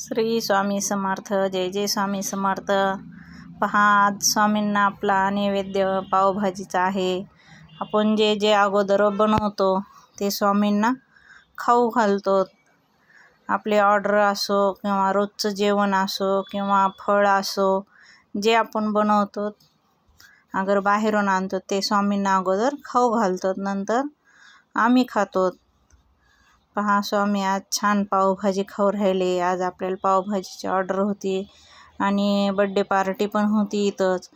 श्री स्वामी समर्थ जय जय स्वामी समर्थ. पहा आज स्वामींना आपला नैवेद्य पावभाजीचा आहे. आपण जे जे अगोदर बनवतो ते स्वामींना खाऊ घालतो. आपली ऑर्डर असो किंवा रोजचं जेवण असो किंवा फळ असो जे आपण बनवतो अगर बाहेरून आणतो ते स्वामींना अगोदर खाऊ घालतो. नंतर आम्ही खातो. पहा स्वामी आज छान पावभाजी खाऊ राहिले. आज आपल्याला पावभाजीची ऑर्डर होती आणि बड्डे पार्टी पण होती इथंच.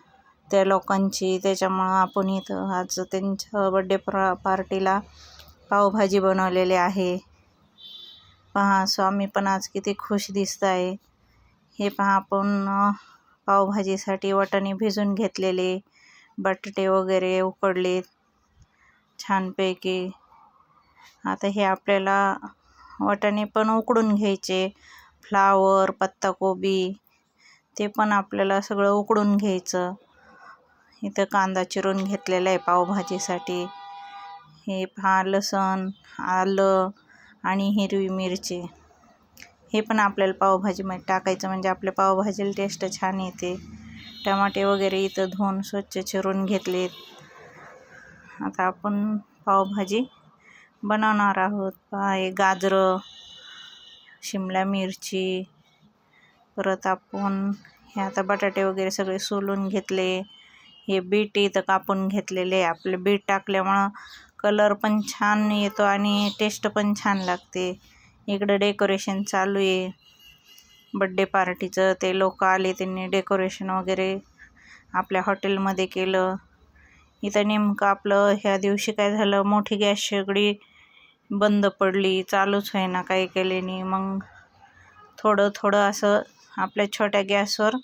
त्या लोकांची त्याच्यामुळं आपण इथं आज त्यांच्या बड्डे प्रा पार्टीला पावभाजी बनवलेली आहे. पहा स्वामी पण आज किती खुश दिसत आहे. हे पहा आपण पावभाजीसाठी वाटाणे भिजून घेतलेले. बटाटे वगैरे उकडलेत. छानपैकी आता हे आपल्याला वाटाणे पण उकडून घ्यायचे. फ्लावर पत्ताकोबी ते पण आपल्याला सगळं उकडून घ्यायचं. इथं कांदा चिरून घेतलेला आहे पावभाजीसाठी. हे पहा लसण आलं आणि हिरवी मिरची. हे पण आपल्याला पावभाजीमध्ये टाकायचं म्हणजे आपल्या पावभाजीला टेस्ट छान येते. टमाटे वगैरे इथं धुवून स्वच्छ चिरून घेतलेत. आता आपण पावभाजी बनवणार आहोत. पहा हे गाजरं शिमला मिरची परत आपण हे आता बटाटे वगैरे सगळे सोलून घेतले. हे बीट इथं कापून घेतलेले आपले बीट टाकल्यामुळं कलर पण छान येतो आणि टेस्ट पण छान लागते. इकडं डेकोरेशन चालू आहे. बड्डे पार्टीचं ते लोक आले त्यांनी डेकोरेशन वगैरे आपल्या हॉटेलमध्ये केलं. इथं नेमकं आपलं ह्या दिवशी काय झालं? मोठी गॅस शेगडी बंद पडली चालूच होईना काही केल्याने. मग थोडं थोडं असं आपल्या छोट्या गॅसवर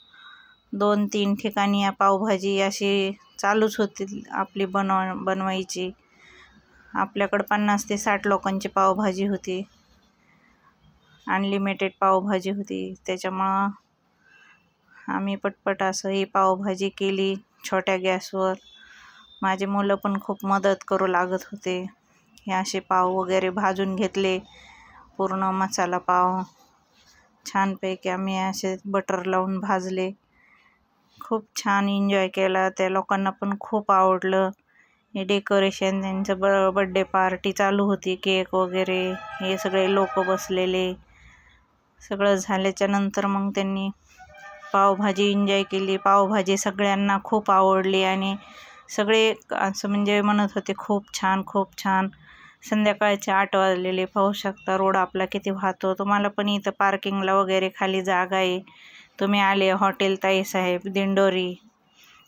दोन तीन ठिकाणी या पावभाजी अशी चालूच होती आपली बनव बनवायची. आपल्याकडं पन्नास ते साठ लोकांची पावभाजी होती. अनलिमिटेड पावभाजी होती. त्याच्यामुळं आम्ही पटपट असं ही पावभाजी केली छोट्या गॅसवर. माझे मुलं पण खूप मदत करू लागत होते. हे असे पाव वगैरे भाजून घेतले. पूर्ण मसाला पाव. छानपैकी आम्ही असे बटर लावून भाजले. खूप छान एन्जॉय केला. त्या लोकांना पण खूप आवडलं. हे डेकोरेशन त्यांचं ब बड्डे पार्टी चालू होती. केक वगैरे. हे सगळे लोक बसलेले. सगळं झाल्याच्यानंतर मग त्यांनी पावभाजी एन्जॉय केली. पावभाजी सगळ्यांना खूप आवडली आणि सगळे असं म्हणजे म्हणत होते खूप छान खूप छान. संध्याकाळचे आठ वाजलेले पाहू शकता रोड आपला किती वाहतो. तुम्हाला पण इथं पार्किंगला वगैरे खाली जागा आहे. तुम्ही आले हॉटेल ताईसाहेब दिंडोरी.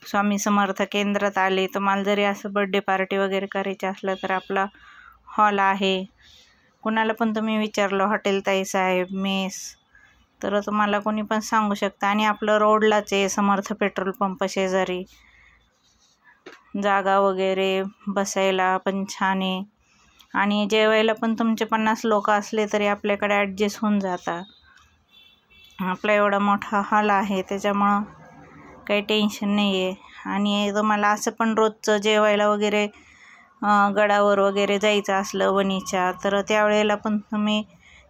स्वामी समर्थ केंद्रात आले. तुम्हाला जरी असं बड्डे पार्टी वगैरे करायची असलं तर आपला हॉल आहे. कुणाला पण तुम्ही विचारलं हॉटेल ताईसाहेब मेस तर तुम्हाला कोणी पण सांगू शकता. आणि आपलं रोडलाच आहे समर्थ पेट्रोल पंप शेजारी. जागा वगैरे बसायला पण छान आहे. आणि जेवायला पण तुमचे पन्नास लोक असले तरी आपल्याकडे ॲडजस्ट होऊन जातात आपला एवढा मोठा हॉल आहे त्याच्यामुळं काही टेन्शन नाही आहे आणि तुम्हाला असं पण रोजचं जेवायला वगैरे गडावर वगैरे जायचं असलं वणीच्या तर त्यावेळेला पण तुम्ही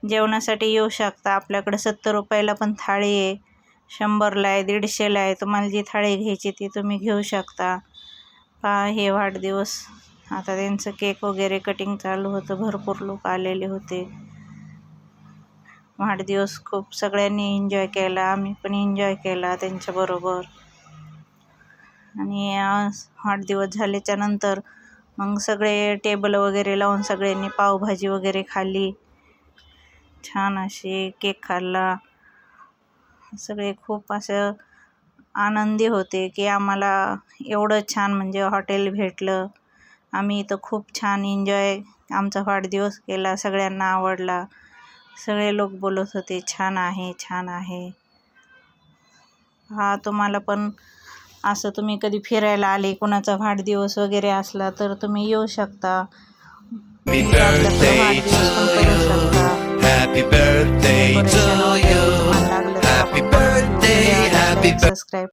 जेवणासाठी येऊ शकता. आपल्याकडं सत्तर रुपयाला पण थाळी आहे. शंभरला आहे दीडशेला आहे. तुम्हाला जी थाळी घ्यायची ती तुम्ही घेऊ शकता. पहा हे वाढदिवस. आता त्यांचं केक वगैरे कटिंग चालू होतं. भरपूर लोक आलेले होते. वाढदिवस खूप सगळ्यांनी एन्जॉय केला. आम्ही पण एन्जॉय केला त्यांच्याबरोबर आणि वाढदिवस झाल्याच्यानंतर मग सगळे टेबल वगैरे लावून सगळ्यांनी पावभाजी वगैरे खाल्ली. छान अशी केक खाल्ला. सगळे खूप असं आनंदी होते की आम्हाला एवढं छान म्हणजे हॉटेल भेटलं. आम्ही इथं खूप छान एन्जॉय आमचा वाढदिवस केला सगळ्यांना आवडला. सगळे लोक बोलत होते छान आहे छान आहे. हा तुम्हाला पण असं तुम्ही कधी फिरायला आले कुणाचा वाढदिवस वगैरे असला तर तुम्ही येऊ शकता. वाढदिवस पण करू शकता. happy birthday, happy birthday. Subscribe